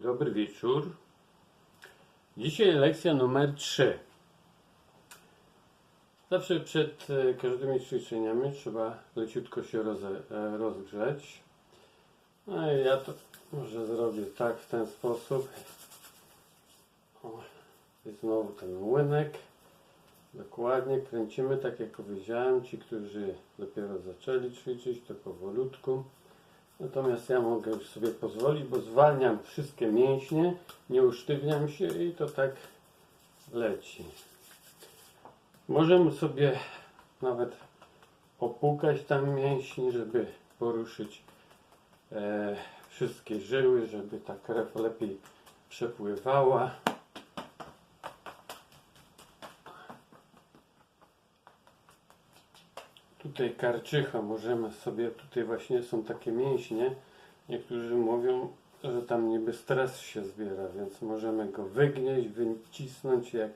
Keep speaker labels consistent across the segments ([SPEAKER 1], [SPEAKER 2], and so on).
[SPEAKER 1] Dobry wieczór. Dzisiaj lekcja numer 3. Zawsze przed e, każdymi ćwiczeniami trzeba leciutko się roze, e. No i ja to może zrobię tak w ten sposób. O, I znowu ten młynek. Dokładnie kręcimy tak jak powiedziałem. Ci, którzy dopiero zaczęli ćwiczyć, to powolutku. Natomiast ja mogę sobie pozwolić, bo zwalniam wszystkie mięśnie, nie usztywniam się i to tak leci. Możemy sobie nawet opłukać tam mięśni, żeby poruszyć e, wszystkie żyły, żeby ta krew lepiej przepływała. Tutaj karczycha możemy sobie, tutaj właśnie są takie mięśnie. Niektórzy mówią, że tam niby stres się zbiera, więc możemy go wygnieść, wycisnąć jak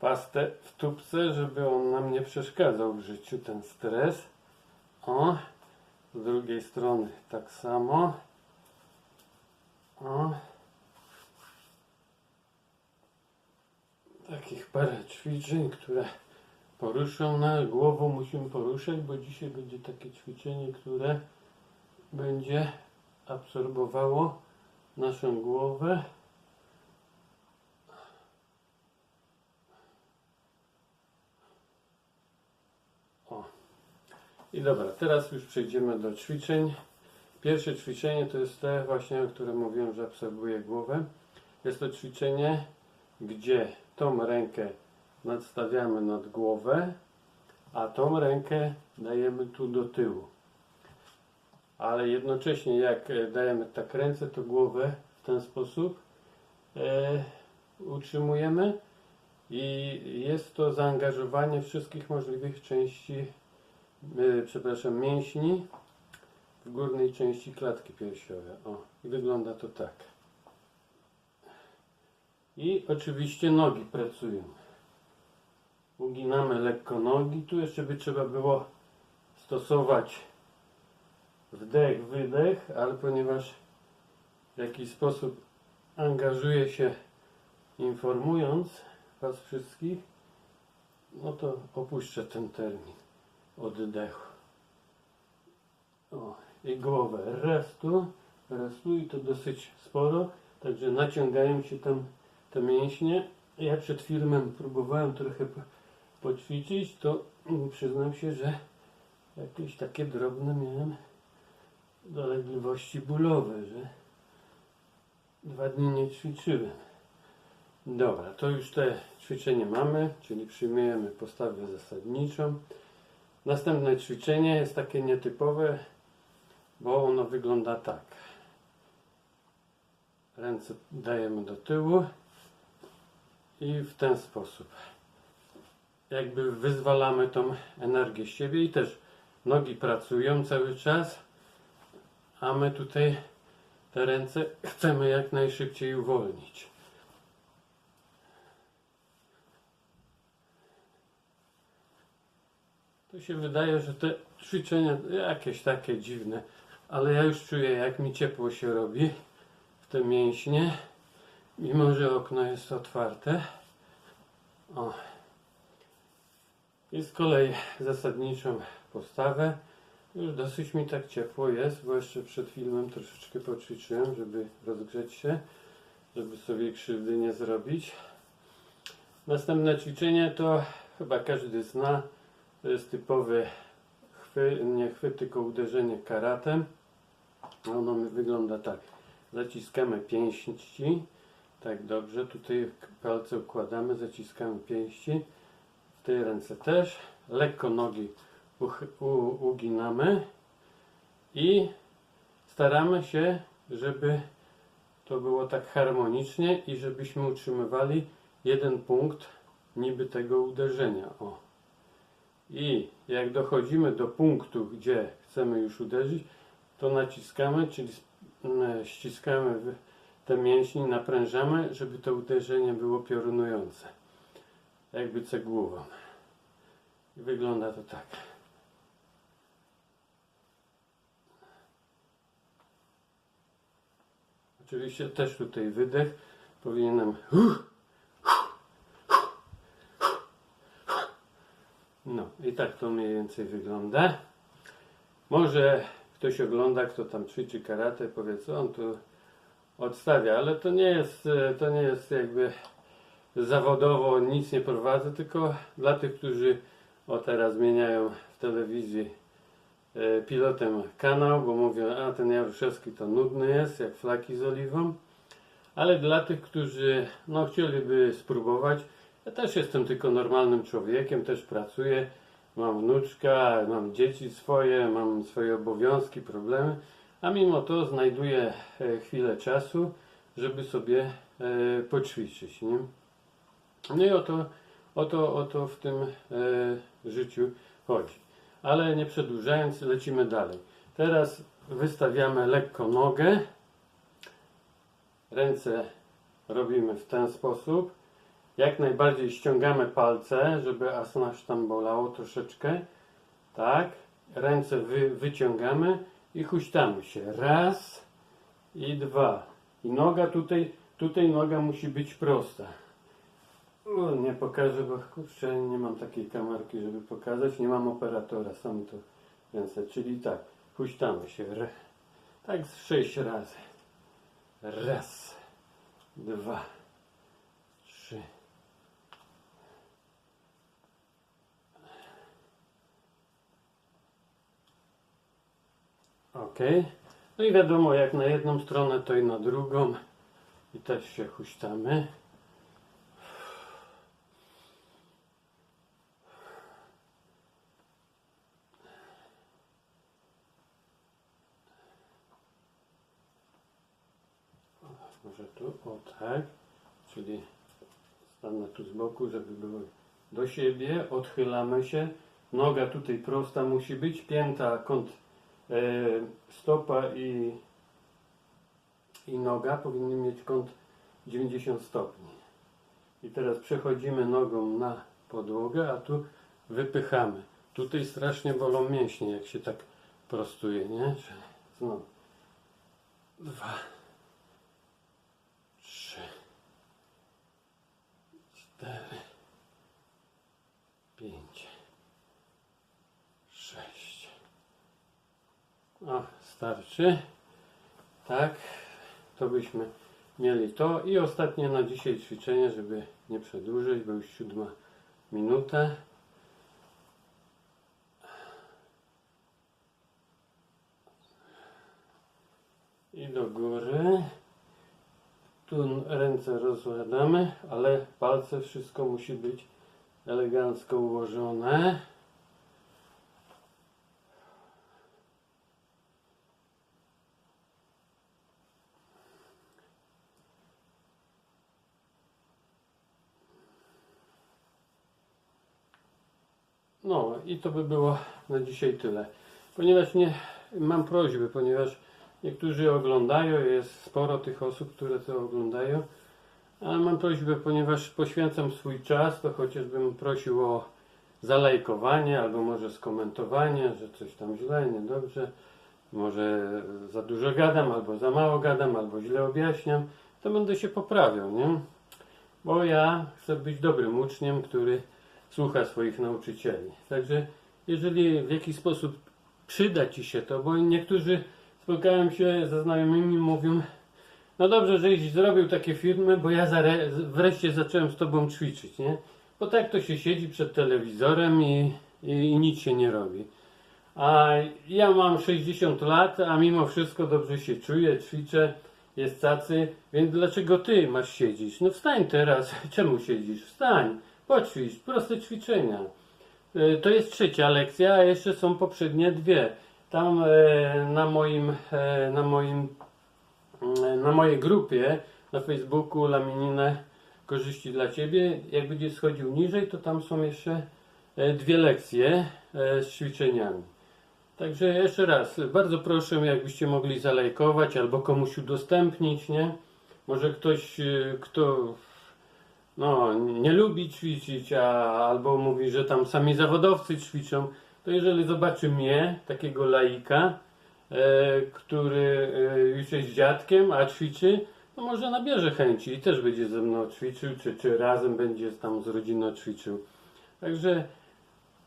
[SPEAKER 1] pastę w tubce, żeby on nam nie przeszkadzał w życiu, ten stres. O, z drugiej strony tak samo. O. Takich parę ćwiczeń, które poruszą na głową musimy poruszać, bo dzisiaj będzie takie ćwiczenie, które będzie absorbowało naszą głowę. O. I dobra, teraz już przejdziemy do ćwiczeń. Pierwsze ćwiczenie to jest te właśnie, o którym mówiłem, że absorbuje głowę. Jest to ćwiczenie, gdzie tą rękę nadstawiamy nad głowę, a tą rękę dajemy tu do tyłu. Ale jednocześnie jak e, dajemy tak ręce, to głowę w ten sposób e, utrzymujemy i jest to zaangażowanie wszystkich możliwych części, e, przepraszam, mięśni w górnej części klatki piersiowej. O, i wygląda to tak. I oczywiście nogi pracują. Uginamy lekko nogi. Tu jeszcze by trzeba było stosować wdech, wydech, ale ponieważ w jakiś sposób angażuję się informując Was wszystkich, no to opuszczę ten termin oddechu. O, i głowę raz tu, raz tu i to dosyć sporo, także naciągają się tam te mięśnie. Ja przed filmem próbowałem trochę poćwiczyć, to przyznam się, że jakieś takie drobne miałem dolegliwości bólowe, że dwa dni nie ćwiczyłem. Dobra, to już te ćwiczenie mamy, czyli przyjmujemy postawę zasadniczą. Następne ćwiczenie jest takie nietypowe, bo ono wygląda tak. Ręce dajemy do tyłu i w ten sposób jakby wyzwalamy tą energię z siebie i też nogi pracują cały czas, a my tutaj te ręce chcemy jak najszybciej uwolnić. To się wydaje, że te ćwiczenia jakieś takie dziwne, ale ja już czuję jak mi ciepło się robi w te mięśnie, mimo że okno jest otwarte. O. I z kolei zasadniczą postawę. Już dosyć mi tak ciepło jest, bo jeszcze przed filmem troszeczkę poćwiczyłem, żeby rozgrzeć się, żeby sobie krzywdy nie zrobić. Następne ćwiczenie to chyba każdy zna. To jest typowy chwy, nie chwyt, tylko uderzenie karatem. Ono wygląda tak. Zaciskamy pięści. Tak dobrze. Tutaj palce układamy, zaciskamy pięści. W tej ręce też. Lekko nogi uginamy i staramy się, żeby to było tak harmonicznie i żebyśmy utrzymywali jeden punkt niby tego uderzenia. O. I jak dochodzimy do punktu, gdzie chcemy już uderzyć, to naciskamy, czyli ściskamy te mięśnie, naprężamy, żeby to uderzenie było piorunujące. Jakby cegłową. I wygląda to tak. Oczywiście też tutaj wydech. Powinienem. No i tak to mniej więcej wygląda. Może ktoś ogląda, kto tam ćwiczy karate, powie co on tu odstawia, ale to nie jest, e, to nie jest jakby zawodowo nic nie prowadzę, tylko dla tych, którzy o teraz zmieniają w telewizji e, pilotem kanał, bo mówią, a ten Jaruszewski to nudny jest, jak flaki z oliwą. Ale dla tych, którzy no, chcieliby spróbować, ja też jestem tylko normalnym człowiekiem, też pracuję, mam wnuczka, mam dzieci swoje, mam swoje obowiązki, problemy, a mimo to znajduję e, chwilę czasu, żeby sobie e, poćwiczyć. Nie? No i o to, o to, o to w tym e, życiu chodzi. Ale nie przedłużając, lecimy dalej. Teraz wystawiamy lekko nogę. Ręce robimy w ten sposób. Jak najbardziej ściągamy palce, żeby aż nas tam bolało troszeczkę. Tak. Ręce wy, wyciągamy i huśtamy się. Raz i dwa. I noga tutaj, tutaj noga musi być prosta. O, nie pokażę, bo kurczę, nie mam takiej kamerki, żeby pokazać. Nie mam operatora, sam to ręce. Czyli tak, huśtamy się. R- tak z sześć razy. Raz, dwa, trzy. Ok. No i wiadomo, jak na jedną stronę, to i na drugą. I też się huśtamy. Może tu, o tak. Czyli stanę tu z boku, żeby było do siebie. Odchylamy się. Noga tutaj prosta musi być. Pięta, kąt e, stopa i, i noga powinny mieć kąt 90 stopni. I teraz przechodzimy nogą na podłogę, a tu wypychamy. Tutaj strasznie bolą mięśnie, jak się tak prostuje, nie? Znowu. Dwa. Trzy. Cztery. Pięć. Sześć. O, starczy. Tak. To byśmy mieli to. I ostatnie na dzisiaj ćwiczenie, żeby nie przedłużyć, bo już siódma minuta. I do góry. Tu ręce rozkładamy, ale palce wszystko musi być elegancko ułożone. No i to by było na dzisiaj tyle. Ponieważ nie mam prośby, ponieważ niektórzy oglądają, jest sporo tych osób, które to oglądają, ale mam prośbę, ponieważ poświęcam swój czas, to chociażbym prosił o zalajkowanie albo może skomentowanie, że coś tam źle, niedobrze, może za dużo gadam, albo za mało gadam, albo źle objaśniam, to będę się poprawiał, nie? Bo ja chcę być dobrym uczniem, który słucha swoich nauczycieli. Także jeżeli w jakiś sposób przyda Ci się to, bo niektórzy spotkałem się ze znajomymi mówią no dobrze, żeś zrobił takie filmy, bo ja wreszcie zacząłem z Tobą ćwiczyć, nie? Bo tak to się siedzi przed telewizorem i, i, i nic się nie robi. A ja mam 60 lat, a mimo wszystko dobrze się czuję, ćwiczę, jest cacy, więc dlaczego Ty masz siedzieć? No wstań teraz, czemu siedzisz? Wstań, poćwicz, proste ćwiczenia. E, To jest trzecia lekcja, a jeszcze są poprzednie dwie. Tam e, na moim, e, na moim, mm, na mojej grupie na Facebooku Lamininę Korzyści dla Ciebie, jak będziesz schodził niżej, to tam są jeszcze e, dwie lekcje z ćwiczeniami. Także jeszcze raz, bardzo proszę, jakbyście mogli zalajkować albo komuś udostępnić, nie? Może ktoś, kto no, nie lubi ćwiczyć, a, albo mówi, że tam sami zawodowcy ćwiczą, to jeżeli zobaczy mnie, takiego laika, e, który e, już jest dziadkiem, a ćwiczy, no może nabierze chęci i też będzie ze mną ćwiczył, czy, czy razem będzie tam z rodziną ćwiczył. Także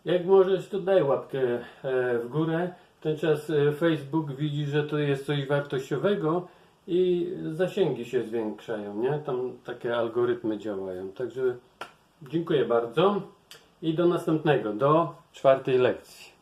[SPEAKER 1] jak możesz, to daj łapkę e, w górę. Ten czas e, Facebook widzi, że to jest coś wartościowego i zasięgi się zwiększają, nie? Tam takie algorytmy działają. Także dziękuję bardzo i do następnego, do czwartej lekcji.